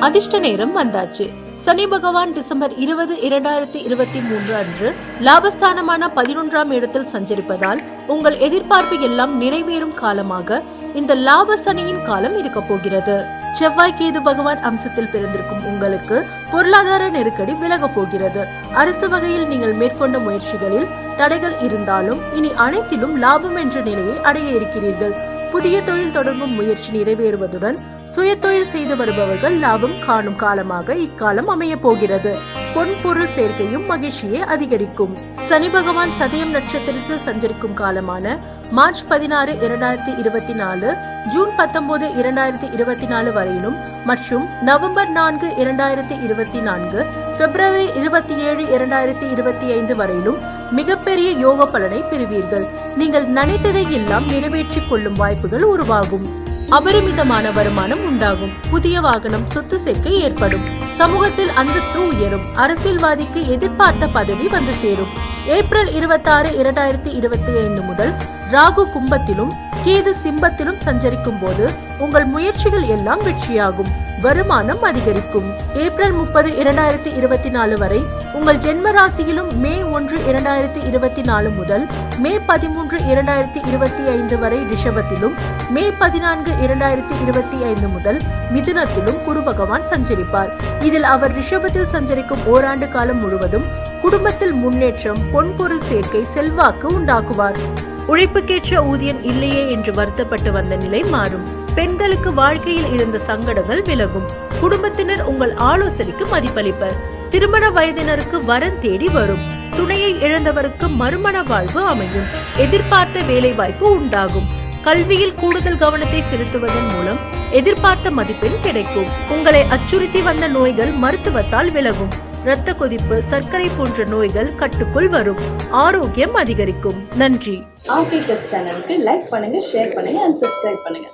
அதிர்ஷ்ட நேரம் வந்தாச்சு. சனி பகவான் டிசம்பர் இருபது இரண்டாயிரத்தி இருபத்தி மூன்று அன்று லாபஸ்தானமான பதினொன்றாம் இடத்தில் சஞ்சரிப்பதால் உங்கள் எதிர்பார்ப்பு எல்லாம் நிறைவேறும் காலமாக இந்த லாப சனியின் காலம் இருக்க போகிறது. செவ்வாய் கேது பகவான் அம்சத்தில் பிறந்திருக்கும் உங்களுக்கு பொருளாதார நெருக்கடி விலகப் போகிறது. அரசு வகையில் நீங்கள் மேற்கொண்ட முயற்சிகளில் தடைகள் இருந்தாலும் இனி அனைத்திலும் லாபம் என்ற நிலையை அடைய இருக்கிறீர்கள். புதிய தொழில் தொடங்கும் முயற்சி நிறைவேறுவதுடன் சுய தொழில் செய்து வருபவர்கள் லாபம் காணும் காலமாக இக்காலம் அமைய போகிறது. பொன் பொருள் சேர்க்கையும் மகிழ்ச்சியை அதிகரிக்கும். சனி பகவான் சதயம் நட்சத்திரத்தில் சஞ்சரிக்கும் காலமான மார்ச் பதினாறு இரண்டாயிரத்தி இருபத்தி நாலு ஜூன் பத்தொன்பது இரண்டாயிரத்தி இருபத்தி நாலு வரையிலும் மற்றும் நவம்பர் நான்கு இரண்டாயிரத்தி இருபத்தி நான்கு பிப்ரவரி இருபத்தி ஏழு இரண்டாயிரத்தி இருபத்தி ஐந்து வரையிலும் மிகப்பெரிய யோக பலனை பெறுவீர்கள். நீங்கள் நினைத்ததை எல்லாம் நிறைவேற்றிக் கொள்ளும் வாய்ப்புகள் உருவாகும். அபரிமிதமான வருமானம் உண்டாகும். புதிய வாகனம் சொத்து சேர்க்கை ஏற்படும். சமூகத்தில் அந்தஸ்து உயரும். அரசியல்வாதிக்கு எதிர்பார்த்த பதவி வந்து சேரும். ஏப்ரல் இருபத்தாறு இரண்டாயிரத்தி இருபத்தி ஐந்து முதல் ராகு கும்பத்திலும் கேது சிம்பத்திலும் சஞ்சரிக்கும் போது உங்கள் முயற்சிகள் எல்லாம் வெற்றியாகும். வருமானம் அதிகரிக்கும். ஏப்ரல் முப்பது இரண்டாயிரத்தி இருபத்தி நாலு வரை உங்கள் ஜென்ம ராசியிலும் மே ஒன்று இரண்டாயிரத்தி இருபத்தி நாலு முதல் மே பதிமூன்று இரண்டாயிரத்தி இருபத்தி ஐந்து வரை ரிஷபத்திலும் மே பதினான்கு இரண்டாயிரத்தி இருபத்தி ஐந்து முதல் மிதுனத்திலும் குரு பகவான் சஞ்சரிப்பார். இதில் அவர் ரிஷபத்தில் சஞ்சரிக்கும் ஓராண்டு காலம் முழுவதும் குடும்பத்தில் முன்னேற்றம் பொன்பொருள் சேர்க்கை செல்வாக்கு உண்டாக்குவார். உழைப்புக்கேற்ற ஊதியம் இல்லையே என்று வருத்தப்பட்டு வந்த நிலை மாறும். பெண்களுக்கு வாழ்க்கையில் இருந்த சங்கடங்கள் விலகும். குடும்பத்தினர் உங்கள் ஆலோசனைக்கு மதிப்பளிப்பர். திருமண வயதினருக்கு வரன் தேடி வரும். துணையை இழந்தவருக்கு மறுமண வாழ்வு அமையும். எதிர்பார்த்த வேலை வாய்ப்பு உண்டாகும். கல்வியில் கூடுதல் கவனத்தை செலுத்துவதன் மூலம் எதிர்பார்த்த மதிப்பெண் கிடைக்கும். உங்களை அச்சுறுத்தி வந்த நோய்கள் மருத்துவத்தால் விலகும். இரத்த கொதிப்பு சர்க்கரை போன்ற நோய்கள் கட்டுக்குள் வரும். ஆரோக்கியம் அதிகரிக்கும். நன்றி. ஆர்டி சேனலுக்கு லைக் பண்ணுங்க ஷேர் பண்ணுங்க அண்ட் சப்ஸ்கிரைப் பண்ணுங்க.